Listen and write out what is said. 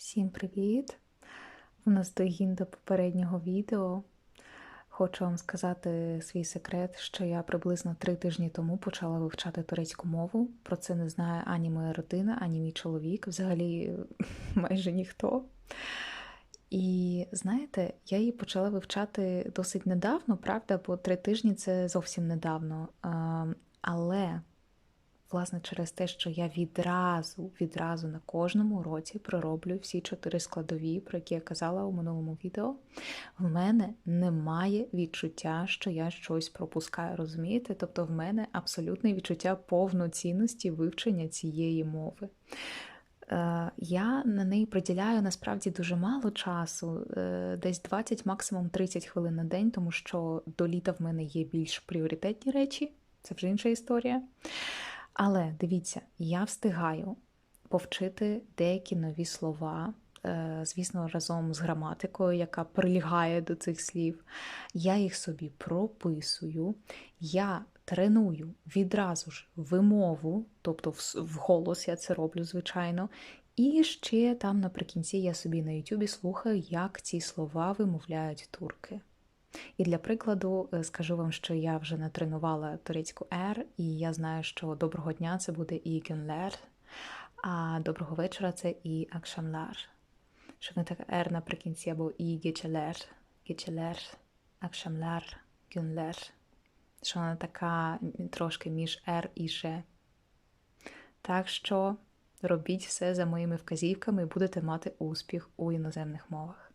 Всім привіт! У нас догін до попереднього відео. Хочу вам сказати свій секрет, що я приблизно три тижні тому почала вивчати турецьку мову. Про це не знає ані моя родина, ані мій чоловік, взагалі майже ніхто. І знаєте, я її почала вивчати досить недавно, правда, бо три тижні це зовсім недавно. Ем, Але Власне, через те, що я відразу, відразу на кожному уроці пророблю всі чотири складові, про які я казала у минулому відео, в мене немає відчуття, що я щось пропускаю, розумієте? Тобто в мене абсолютне відчуття повноцінності вивчення цієї мови. Е, Я на неї приділяю насправді дуже мало часу, е, десь 20, максимум 30 хвилин на день, тому що до літа в мене є більш пріоритетні речі, це вже інша історія. Але дивіться, я встигаю повчити деякі нові слова, е, звісно, разом з граматикою, яка прилягає до цих слів. Я їх собі прописую, я треную відразу ж вимову, тобто в- вголос я це роблю, звичайно. І ще там наприкінці я собі на Ютубі слухаю, як ці слова вимовляють турки. І для прикладу е, скажу вам, що я вже натренувала турецьку «р», і я знаю, що доброго дня це буде і гюнлер, а доброго вечора це і акшамлар. Що не така «р» наприкінці, або і гечелер, гечелер, акшамлар, гюнлер. Що вона така трошки між «р» і «ж». Так що робіть все за моїми вказівками і будете мати успіх у іноземних мовах.